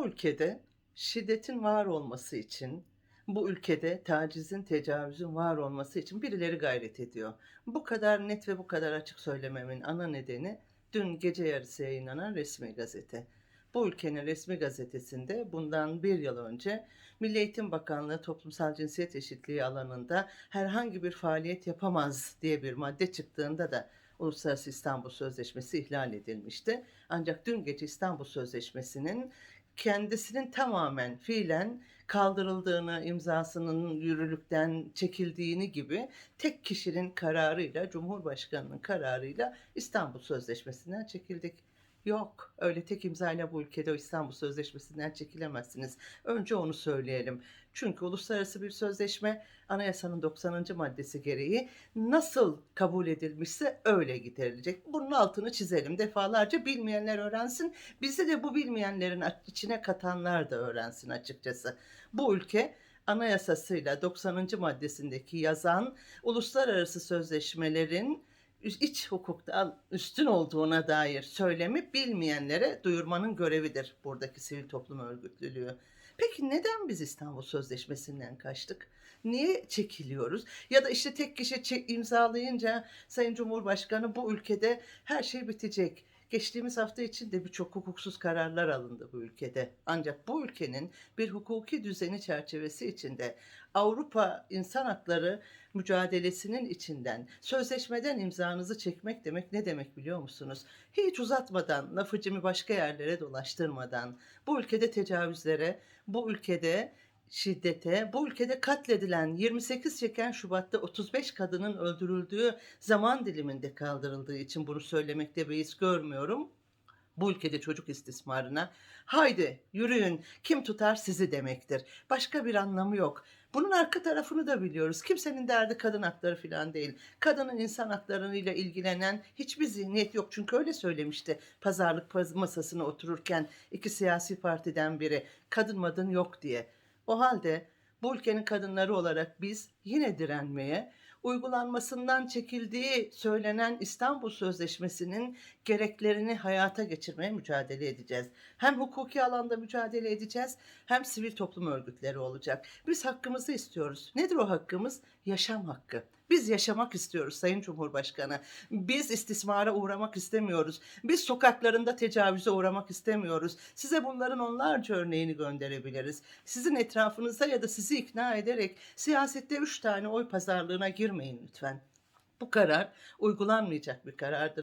Bu ülkede şiddetin var olması için, bu ülkede tacizin, tecavüzün var olması için birileri gayret ediyor. Bu kadar net ve bu kadar açık söylememin ana nedeni dün gece yarısı yayınlanan resmi gazete. Bu ülkenin resmi gazetesinde bundan bir yıl önce Milli Eğitim Bakanlığı toplumsal cinsiyet eşitliği alanında herhangi bir faaliyet yapamaz diye bir madde çıktığında da Uluslararası İstanbul Sözleşmesi ihlal edilmişti. Ancak dün gece İstanbul Sözleşmesi'nin kendisinin tamamen fiilen kaldırıldığını, imzasının yürürlükten çekildiğini gibi tek kişinin kararıyla, Cumhurbaşkanı'nın kararıyla İstanbul Sözleşmesi'nden çekildik. Yok, öyle tek imzayla bu ülkede o İstanbul Sözleşmesi'nden çekilemezsiniz. Önce onu söyleyelim. Çünkü uluslararası bir sözleşme anayasanın 90. maddesi gereği nasıl kabul edilmişse öyle giderilecek. Bunun altını çizelim. Defalarca bilmeyenler öğrensin. Bizi de bu bilmeyenlerin içine katanlar da öğrensin açıkçası. Bu ülke anayasasıyla 90. maddesindeki yazan uluslararası sözleşmelerin iç hukukta üstün olduğuna dair söylemi bilmeyenlere duyurmanın görevidir buradaki sivil toplum örgütlülüğü. Peki neden biz İstanbul Sözleşmesi'nden kaçtık? Niye çekiliyoruz? Ya da işte tek kişi imzalayınca Sayın Cumhurbaşkanı bu ülkede her şey bitecek. Geçtiğimiz hafta için de birçok hukuksuz kararlar alındı bu ülkede. Ancak bu ülkenin bir hukuki düzeni çerçevesi içinde Avrupa İnsan Hakları mücadelesinin içinden sözleşmeden imzanızı çekmek demek ne demek biliyor musunuz? Hiç uzatmadan, lafıcımı başka yerlere dolaştırmadan, bu ülkede tecavüzlere, bu ülkede şiddete, bu ülkede katledilen 28 çeken Şubat'ta 35 kadının öldürüldüğü zaman diliminde kaldırıldığı için bunu söylemekte beis görmüyorum. Bu ülkede çocuk istismarına haydi yürüyün kim tutar sizi demektir. Başka bir anlamı yok. Bunun arka tarafını da biliyoruz. Kimsenin derdi kadın hakları falan değil. Kadının insan haklarıyla ilgilenen hiçbir zihniyet yok. Çünkü öyle söylemişti pazarlık paz- masasına otururken iki siyasi partiden biri kadın madın yok diye. O halde bu ülkenin kadınları olarak biz yine direnmeye, uygulanmasından çekildiği söylenen İstanbul Sözleşmesi'nin gereklerini hayata geçirmeye mücadele edeceğiz. Hem hukuki alanda mücadele edeceğiz, hem sivil toplum örgütleri olacak. Biz hakkımızı istiyoruz. Nedir o hakkımız? Yaşam hakkı. Biz yaşamak istiyoruz Sayın Cumhurbaşkanı. Biz istismara uğramak istemiyoruz. Biz sokaklarında tecavüze uğramak istemiyoruz. Size bunların onlarca örneğini gönderebiliriz. Sizin etrafınızda ya da sizi ikna ederek siyasette üç tane oy pazarlığına girmeyin lütfen. Bu karar uygulanmayacak bir karardır.